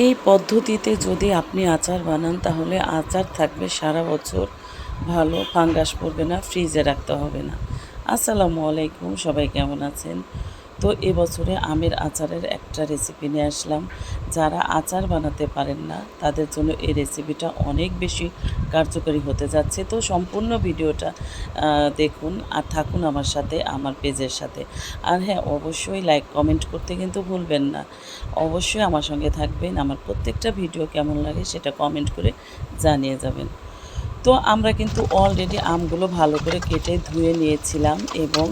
এই পদ্ধতিতে যদি আপনি আচার বানান, তাহলে আচার থাকবে সারা বছর ভালো, ফাঙ্গাস পড়বে না, ফ্রিজে রাখতে হবে না। আসসালামু আলাইকুম, সবাই কেমন আছেন? তো এবছরে আমের আচারের একটা রেসিপি নিয়ে আসলাম। যারা আচার বানাতে পারেন না, তাদের জন্য এই রেসিপিটা অনেক বেশি কার্যকরী হতে যাচ্ছে। তো সম্পূর্ণ ভিডিওটা দেখুন আর থাকুন আমার সাথে, আমার পেজের সাথে। আর হ্যাঁ অবশ্যই লাইক কমেন্ট করতে কিন্তু ভুলবেন না। অবশ্যই আমার সঙ্গে থাকবেন, আমার প্রত্যেকটা ভিডিও কেমন লাগে সেটা কমেন্ট করে জানিয়ে যাবেন। তো আমরা কিন্তু অলরেডি আমগুলো ভালো করে কেটে ধুয়ে নিয়েছিলাম এবং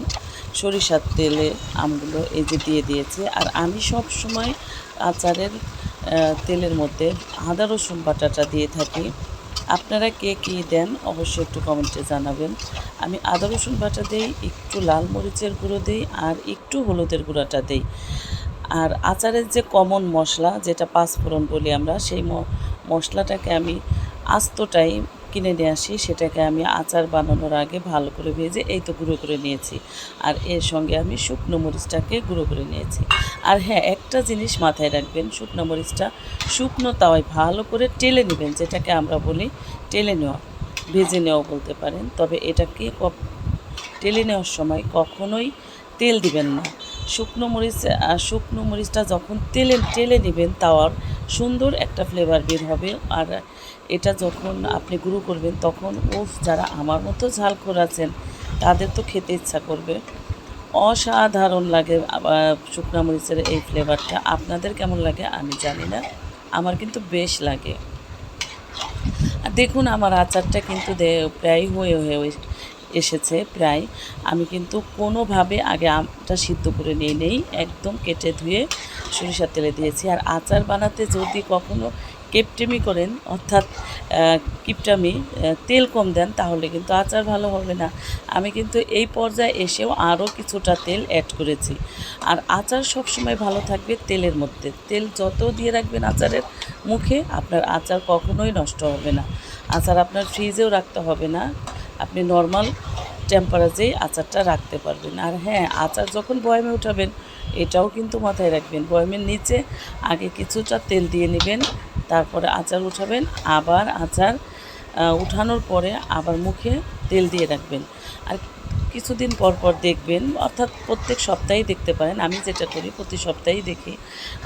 সরিষার তেলে আমগুলো এই যে দিয়ে দিয়েছি। আর আমি সব সময় আচারের তেলের মধ্যে আদা, রসুন বাটাটা দিয়ে থাকি। আপনারা কে কী দেন অবশ্যই একটু কমেন্টে জানাবেন। আমি আদা, রসুন বাটা দিই, একটু লাল মরিচের গুঁড়ো দিই, আর একটু হলুদের গুঁড়োটা দিই। আর আচারের যে কমন মশলা, যেটা পাঁচফোড়ন বলি আমরা, সেই মশলাটাকে আমি আস্তটাই কিনে নিয়ে আসি, সেটাকে আমি আচার বানানোর আগে ভালো করে ভেজে এই তো গুঁড়ো করে নিয়েছি। আর এর সঙ্গে আমি শুকনো মরিচটাকে গুঁড়ো করে নিয়েছি। আর হ্যাঁ একটা জিনিস মাথায় রাখবেন, শুকনো মরিচটা শুকনো তাওয়ায় ভালো করে টেলে নেবেন, যেটাকে আমরা বলি টেলে নেওয়া, ভেজে নেওয়া বলতে পারেন। তবে এটাকে টেলে নেওয়ার সময় কখনোই তেল দিবেন না। শুকনো মরিচ শুকনো মরিচটা যখন তেলে টেলে নেবেন তাওয়ার, সুন্দর একটা ফ্লেভার বের হবে। আর এটা যখন আপনি গুঁড়ো করবেন, তখন উফ, যারা আমার মতো ঝাল আছেন, তাদের তো খেতে ইচ্ছা করবে। অসাধারণ লাগে শুকনো মরিচের এই ফ্লেভারটা আপনাদের কেমন লাগে আমি জানি না, আমার কিন্তু বেশ লাগে। দেখুন, আমার আচারটা কিন্তু প্রায় হয়ে হয়ে এসেছে প্রায়। আমি কিন্তু কোনোভাবে আগে আমটা সিদ্ধ করে নিয়ে নেই, একদম কেটে ধুয়ে সরিষার তেলে দিয়েছি। আর আচার বানাতে যদি কখনো কেপটেমি করেন, অর্থাৎ কিপটামি তেল কম দেন, তাহলে কিন্তু আচার ভালো হবে না। আমি কিন্তু এই পর্যায়ে এসেও আরও কিছুটা তেল অ্যাড করেছি। আর আচার সবসময় ভালো থাকবে তেলের মধ্যে। তেল যত দিয়ে রাখবেন আচারের মুখে, আপনার আচার কখনোই নষ্ট হবে না। আচার আপনার ফ্রিজেও রাখতে হবে না। আপনি নর্মাল টেম্পারেচারেই আচারটা রাখতে পারবেন। আর হ্যাঁ আচার যখন বয়ামে উঠাবেন, এটাও কিন্তু মাথায় রাখবেন। বয়ামের নিচে আগে কিছুটা তেল দিয়ে নেবেন, তারপরে আচার উঠাবেন। আবার আচার উঠানোর পরে আবার মুখে তেল দিয়ে রাখবেন। আর কিছুদিন পর পর দেখবেন, অর্থাৎ প্রত্যেক সপ্তাহেই দেখতে পারেন, আমি যেটা করি, প্রতি সপ্তাহেই দেখি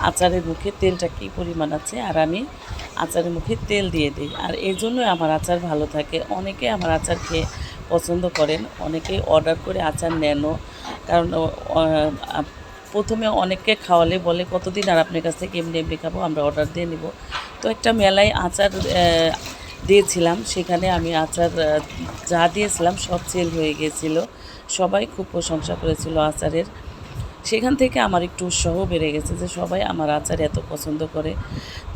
আচারের মুখে তেলটা কী পরিমাণ আছে, আর আমি আচারের মুখে তেল দিয়ে দিই। আর এই জন্যই আমার আচার ভালো থাকে। অনেকে আমার আচার খেয়ে পছন্দ করেন। অনেকেই অর্ডার করে আচার নেনও কারণ প্রথমে অনেককে খাওয়ালে বলে, কতদিন আর আপনার কাছ থেকে এমনি এমনি খাব? আমরা অর্ডার দিয়ে নিব। তো একটা মেলায় আচার দিয়েছিলাম। সেখানে আমি আচার যা দিয়েছিলাম সব সেল হয়ে গিয়েছিল। সবাই খুব প্রশংসা করেছিল আচারের। সেখান থেকে আমার একটু উৎসাহ বেড়ে গেছে যে সবাই আমার আচার এত পছন্দ করে।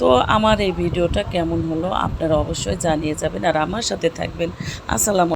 তো আমার এই ভিডিওটা কেমন হলো আপনারা অবশ্যই জানিয়ে যাবেন। আর আমার সাথে থাকবেন। আসসালামু